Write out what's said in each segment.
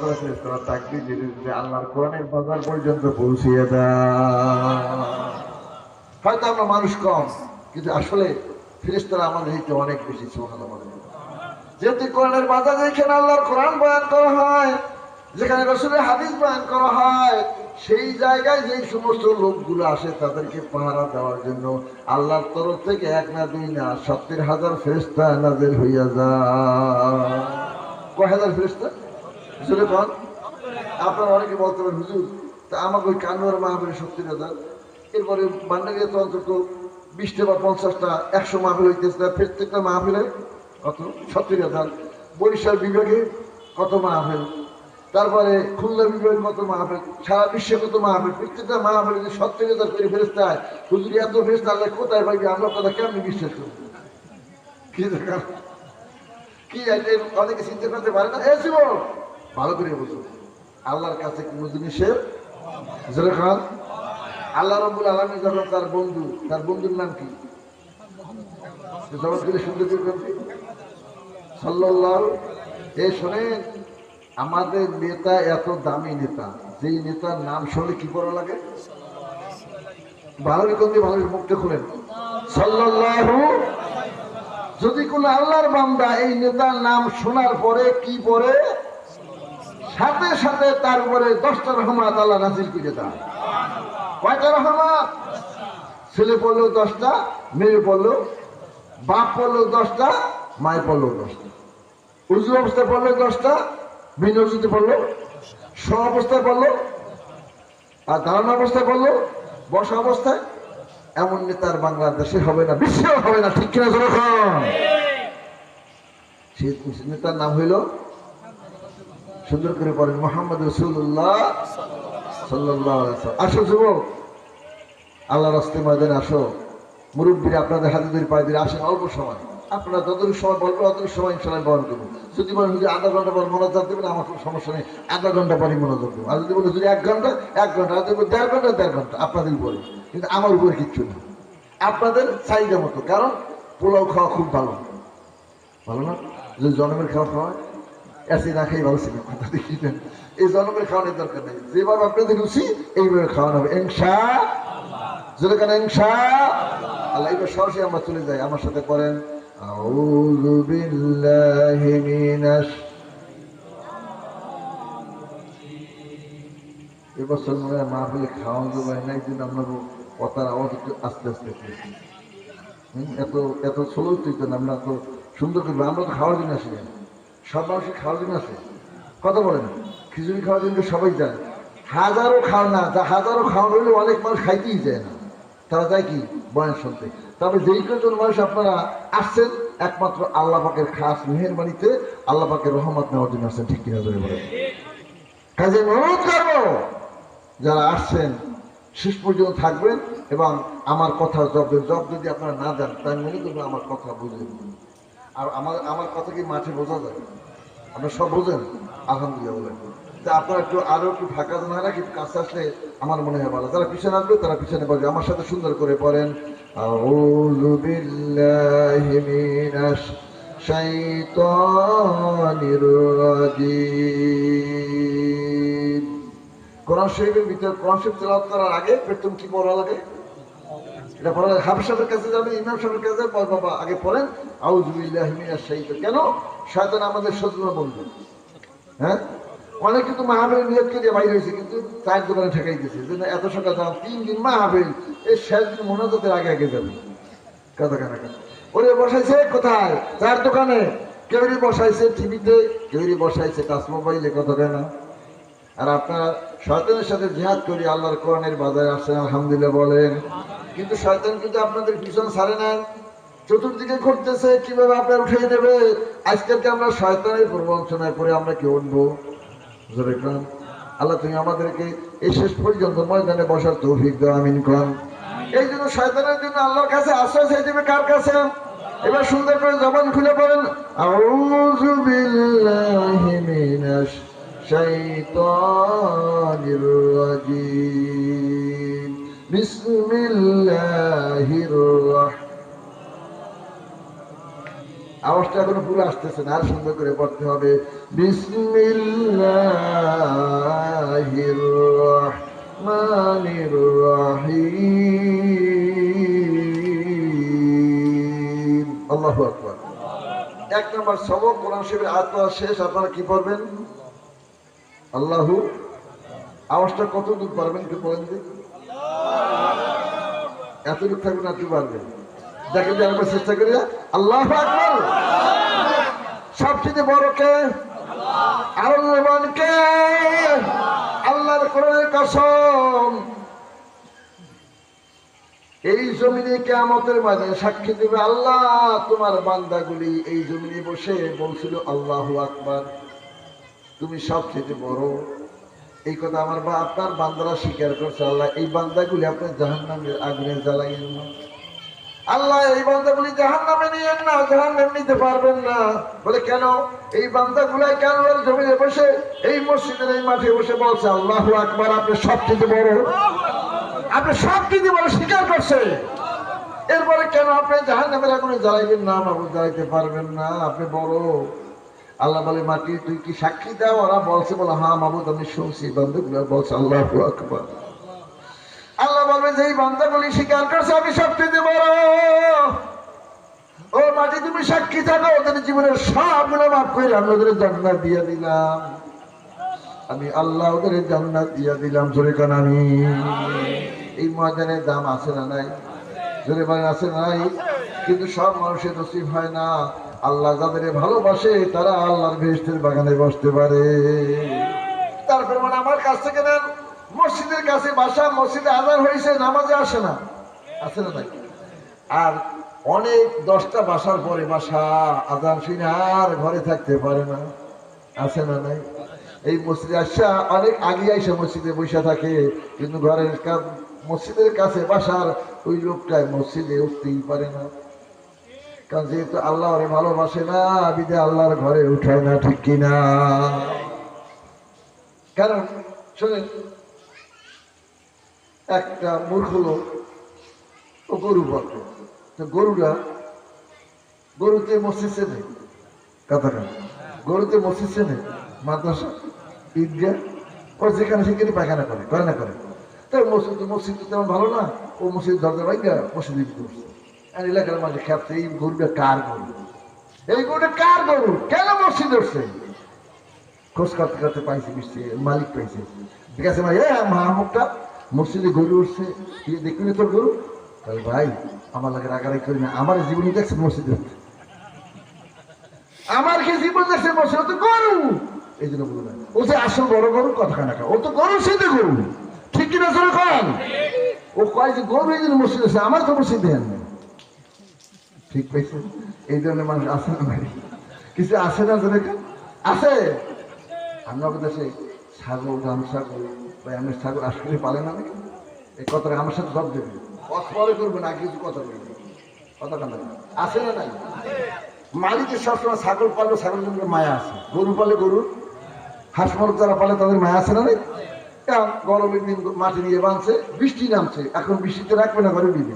করে তাকবীর দিতে দিতে আল্লাহর কোরআনের বাজার পর্যন্ত পৌঁছিয়ে দেয়। হয়তো আমরা মানুষ কম, কিন্তু আসলে ফেরেশতারা আমাদের হইতে অনেক বেশি যেহেতু কোরআনের বাজার যেখানে আল্লাহর কোরআন বয়ান করা হয়, যেখানে রসুলের হাদিস বয়ান করা হয়, সেই জায়গায় যেই সমস্ত লোকগুলো আসে, তাদেরকে পাহারা দেওয়ার জন্য আল্লাহর তরফ থেকে এক না দুই না সত্তর হাজার ফেরেস্তা নাজের হইয়া যায়। কয় হাজার ফেরেস্তা হুজুরে কন আপনারা অনেকে বলতে পারেন হুজুর, তা আমাকে ওই কানোয়ার মাহফিলে সত্তর হাজার এরপরে বান্ডারিয়া তো অন্তত বিশটা বা পঞ্চাশটা, একশো মাহফিল হইতেছে। প্রত্যেকটা মাহফিলে কত? সত্তর হাজার। বরিশাল বিভাগে কত মাহফিল? তারপরে খুলনা বিভাগে কত মাহফিল? সারা বিশ্বে কত মাহফিল? প্রত্যেকটা মাহফিল যদি সত্তর হাজার করে ফেরস্তা হয়, হুজুরি, এত ফেরস্তা আল্লাহ কোথায় পাইবে? আমরা কথা কেমনি বিশ্বাস করব? কি দরকার কি অনেকে চিন্তা করতে পারে না। এসিব ভালো করে বুঝো আল্লাহর কাছে কোনো জিনিসের খান। আল্লাহ রব্বুল আলমী যখন তার বন্ধু, তার বন্ধুর নাম কি? জগৎ করে সাল্লাহ আমাদের নেতা এত দামি নেতা, যেই নেতার নাম শুনলে কি করা লাগে? ভালো রেখে দিয়ে ভালো মুখটা খুলেন। সাল্লাল্লাহু, যদি কোন আল্লাহর বান্দা এই নেতার নাম শোনার পরে কি পরে সাথে সাথে তার উপরে দশটা রহমাত আল্লাহ নাজিল করে দেয় কয়টা রহমাত? ছেলে পড়ল দশটা, মেয়ে পড়ল, বাপ পড়ল দশটা মায় পড়ল দশটা। উজু অবস্থায় পড়ল দশটা বিন অবস্থায় পড়ল স অবস্থায় পড়ল, আর ধারণা অবস্থায় পড়ল, বসা অবস্থায়। এমন নেতার বাংলাদেশে হবে না, বিশ্বেও হবে না, ঠিক কিনা সেই নেতার নাম হইল সুন্দর করে পড়েন মোহাম্মদ রসুল্লাহ সাল্লাহ আসো যুবক আল্লাহ রাস্তে ময়দানে আসো। মুরব্বীরা আপনাদের হাতে ধরে পায়ে ধরে আসেন অল্প সময়। আপনারা যতটুকু সময় বলব ততটুকু সময় ইনশাল্লাহ বহন করব। যদি বলেন যে আধা ঘণ্টা পর মনোযোগ দেবেন, আমার কোনো সমস্যা নেই। আধা ঘণ্টা পরই মনোযোগ দেবো। আর যদি বলে যদি এক ঘণ্টা এক ঘণ্টা, আর যদি দেড় ঘণ্টা দেড় ঘণ্টা, আপনাদের উপরে। কিন্তু আমার উপরে কিচ্ছু না। আপনাদের চাহিদা মতো। কারণ পোলাও খাওয়া খুব ভালো। ভালো না? যদি জন্মের খাওয়া খাওয়া এসে না খাই ভালো ছিল কথা দেখিলেন এই জন্মের খাওয়ানোর দরকার নেই। যেভাবে আপনাদের রুচি, এইভাবে খাওয়ানো হবে। ইনশা যদি কেন, ইনশা আল্লাহ? এবার সরাসরি আমরা চলে যাই। আমার সাথে করেন, আউযু বিল্লাহি মিনাশ এবছর মনে হয় মাহফিলে খাওয়া যাবে না, এই জন্য আপনার কথার আওয়াজ একটু আস্তে আস্তে এত এত স্লো আমরা তো সুন্দর করব আমরা তো খাওয়ার জন্য আসি না। সব মানুষের খাওয়ার জন্য আছে। কথা বলেন খিচুড়ি খাওয়ার জন্য সবাই যায়। হাজারো খাওয়া না যা হাজারো খাওয়া হইলে অনেক মানুষ খাইতেই যায় না। তারা যায় কি? বয়ান শুনতে। তবে যেই কজন মানুষ আপনারা আসছেন, একমাত্র আল্লাহ পাকের খাস মেহরবানিতে আল্লাহ পাকের রহমত নেওয়ার জন্য আসছেন, ঠিক কিনা ধরে বলেন। কাজে অনুরোধ করব, যারা আসছেন, শেষ পর্যন্ত থাকবেন এবং আমার কথা জব জব যদি আপনারা না দেন তাই মনে করবেন আমার কথা বুঝলেন আর আমার আমার কথা কি মাঠে বোঝা যায়? আপনারা সব বোঝেন? আলহামদুলিল্লাহ তা আপনারা একটু আরও একটু ফাঁকা না রাখি কাছে আসলে আমার মনে হয় ভালো। যারা পিছনে আসবে, তারা পিছনে পড়বে। আমার সাথে সুন্দর করে পড়েন। আউযু বিল্লাহি মিনাশ শাইতানির রাজিম। কোরআন শরীফের ভিতরে, কোরআন শরীফ তেলাওয়াত করার আগে প্রথম কি পড়া লাগে? এটা কাছে ইমাম সাহেবের কাছে বাবা, আগে পড়েন শাইতান। কেন? শয়তান আমাদের শত্রু বন্ধু। হ্যাঁ? মাহাবীর নিয়ত করে বাইরে হয়েছে, কিন্তু চায়ের দোকানে ঠেকাই দিয়েছে যে এত সকাল তিন দিন মাহাবীর এই শেষ দিন আগে আগে যাবে। কথা ওরে বসাইছে কোথায়? চায়ের দোকানে। কেউরি বসাইছে টিভিতে, কেউরি বসাইছে টাচ মোবাইলে, কথা কেন আর আপনারা শয়তানের সাথে জিহাদ করি, আল্লাহর কোরআনের বাজারে আসেন, আলহামদুলিল্লাহ বলেন। কিন্তু শয়তান কিন্তু আপনাদের পিছন ছাড়ে না চতুর্দিকে ঘুরতেছে, কীভাবে আপনার উঠিয়ে দেবে আজকালকে আমরা শয়তানের প্রবঞ্চনায় পরে আমরা কি উঠবো? আল্লাহ তুমি আমাদেরকে এই শেষ পর্যন্ত ময়দানে বসার তৌফিক দাও, আমিন কন। এই জন্য শয়তানের জন্য আল্লাহর কাছে আশ্রয় চাই দেবে কার কাছে? এবার সুন্দর করে জবান খুলে পড়েন আউযু বিল্লাহি মিনাশ শাইতানির রাজিম। بسم الله আওয়াজটা এখন পুরো আসতেছে না, আর সুন্দর করে পড়তে হবে। বিসমিল্লাহির রহমানির রহিম। আল্লাহু আকবার। এক নম্বর সবক কোরআন শরীফের আত্মা শেষ, আপনারা কি পড়বেন? আল্লাহু, আওয়াজটা কত দূর পারবেন একটু পড়েন দেখুন এতটুকু থাকবেন না তুই পারবেন দেখেন যে আমরা চেষ্টা করি আল্লাহ সবচেয়ে বড় কে? কে? আল্লাহর কসম। এই জমিনে মাঝে সাক্ষী দেবে আল্লাহ, তোমার বান্দাগুলি এই জমিনে বসে বলছিল, আল্লাহ আকবার। তুমি সবচেয়ে বড়। এই কথা আমার বা আপনার বান্দারা স্বীকার করছে, আল্লাহ, এই বান্দাগুলি আপনার জাহান নামের আগুনে জ্বালাইয়েন না। আল্লাহ, এই বান্দাগুলি জাহান নামে নিয়েন না জাহান নামে নিতে পারবেন না। বলে, কেন? এই বান্দাগুলাই কেন ওর জমিনে বসে, এই মসজিদের এই মাঠে বসে বলছে, আল্লাহ আকবার, আপনি সবচেয়ে বড়। আপনি সব কিছু বলে স্বীকার করছে। এরপরে কেন আপনি জাহান নামের আগুনে জ্বালাইবেন না বাবু জ্বালাইতে পারবেন না? আপনি বড়। আল্লাহ বলে, মাটি তুই কি সাক্ষী দাও, ওরা বলছে বলে হ্যাঁ মাবুদ আমি শুনছি বান্ধবগুলো বলছে, আল্লাহ আকবার। আল্লাহ বলবে যে বান্দাগুলি স্বীকার করছে, আমি সবচেয়ে বড় ও মাটি, তুমি সাক্ষী থাকো, ওদের জীবনের সবগুলো মাফ করে আমি ওদের জান্নাত দিয়ে দিলাম। আমি আল্লাহ ওদের জান্নাত দিয়ে দিলাম, জোরে কান আমি এই ময়দানের দাম আছে না নাই? জোরে মানে আছে নাই? কিন্তু সব মানুষের নসিব হয় না। আল্লাহ যাদের ভালোবাসে তারা আল্লাহর বেহেস্তের বাগানে বসতে পারে। তারপর মানে আমার কাছ থেকে নেন। মসজিদের কাছে বাসা, মসজিদে আজান হয়েছে, নামাজে আসে না। আসে না নাকি আর অনেক দশটা বাসার পরে বাসা, আজান শুনে আর ঘরে থাকতে পারে না। আছে না নাই? এই মসজিদে আসা, অনেক আগে আইসা মসজিদে বসে থাকে, কিন্তু ঘরের মসজিদের কাছে বাসার ওই লোকটায় মসজিদে উঠতেই পারে না। কারণ যেহেতু আল্লাহ ওরে ভালোবাসে না, বিদে আল্লাহর ঘরে উঠায় না, ঠিক কিনা? কারণ শোনেন, একটা মূর্খ লোক, ও গরু ভক্ত তো গরুরা, গরুতে মসজিদ চেনে কথাটা গরুতে মসজিদ চেনে মাদ্রাসা, ঈদগাহ, ও যেখানে সেখানে পায়খানা করে করে না করে। তাই মসজিদ মসজিদ তেমন ভালো না, ও মসজিদ দরজা ভাইগা মসজিদে করছে আর এলাকার মাঝে এই গরুটা কার গরু? এই গরুটা কার গরু? কেন মসজিদ উঠছে খোঁজ করতে করতে পাইছে বৃষ্টি মালিক পাইছে। ঠিক ভাই হ্যাঁ মাহমুকটা মসজিদে গরু উঠছে। তুই দেখবি না তোর গরু? তাহলে ভাই, আমার লাগে রাগারাগি করি না, আমার জীবনে দেখছে মসজিদে আমার কি জীবন দেখছে মসজিদ তো গরু! এই জন্য বলব না ও যে আসল বড় গরু কথা কানা ও তো গরু সে তো গরু। ঠিক কন ও কয় যে, গরু এই জন্য মসজিদ আছে আমার তো মসজিদ দেন না ঠিক পাইছে? এই ধরনের মানুষ আছে না ভাই কিছু আছে না কান? আছে! আমরা দেশে ছাগল গাম ছাগল বা এমনি ছাগল আসলে পালে না নাকি? এই কথাটা আমার সাথে সব দেবে পরে করবে না কিছু কথা বলবে কথা কান্না আছে না নাই? মালিকের সবসময় ছাগল পাললে ছাগল মায়া আছে। গরু পালে গরুর হাঁস মুরগ যারা পালে তাদের মায়া আছে না নাই? গরমের দিন মাটি নিয়ে বাঁধছে, বৃষ্টি নামছে। এখন বৃষ্টিতে রাখবে না, ঘরে দিবে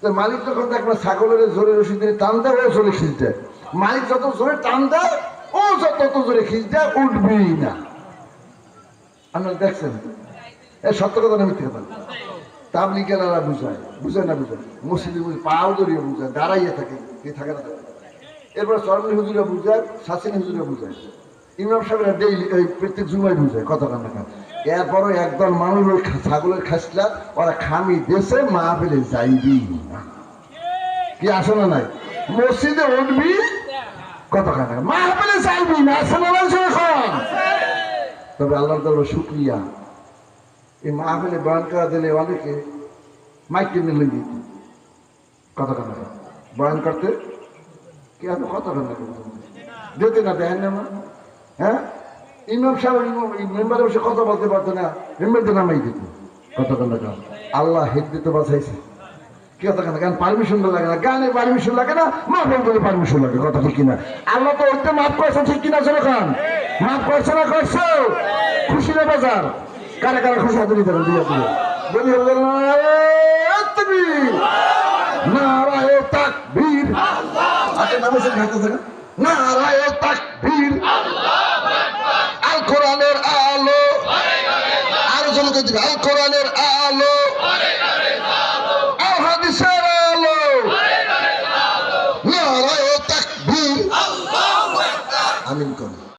তো মালিক যখন দেখবে ছাগলের জোরে রশি দিয়ে টান দেয় ও জোরে খিঁচ দেয় মালিক যত জোরে টান দেয় ও যত জোরে খিঁচ দেয় উঠবেই না। আপনারা দেখছেন? এ সত্য কথা না মিথ্যে কথা? তাবলিগেরা বুঝায় বুঝায় না বুঝায়? মসজিদে বুঝে পাও ধরিয়ে বুঝায়, দাঁড়াইয়ে থাকে, কে থাকে না থাকে। এরপর চরমনি হুজুরা বুঝায় শাসিনী হুজুরা বুঝায়। ইমাম সাহেবরা ডেইলি এই প্রত্যেক জুমাই বুঝায় কথা কান্না এরপরও একদল মানুষ ওই ছাগলের খাসলা, ওরা খামি দেশে মা ফেলে যাইবি কি আসে না নাই? মসজিদে উঠবি কত খানা মা ফেলে যাইবি না, আসে না তবে আল্লাহর দল শুক্রিয়া। এই মাহফিলে বয়ান করা দিলে অনেকে মাইক টেনে লেগে কথা কথা বয়ান করতে? কি এত কথা কথা দিতে না দেন না মা? হ্যাঁ? ইমাম সাহেব মেম্বারে বসে কথা বলতে পারতো না। মেম্বারদের নামাই দিত। কথা কথা আল্লাহ হেদ দিতে বাঁচাইছে। কি কথা কেন গান পারমিশন লাগে না। গানে পারমিশন লাগে না বলে পারমিশন লাগে। কথা ঠিক কিনা? আল্লাহ তো ওইটা মাফ করছে ঠিক কিনা চলে খান? মাফ করছে না করছ? খুশি না বাজার? কারা কারা খুশি হাতে নিতে পারেন দিয়ে বলি হলো নারায়ে তাকবীর। নারায়ে তাকবীর। আচ্ছা নামে সে খাইতে তাকবীর। আল কোরআনের আলো আর জনকে দিবে? কোরআনের আল।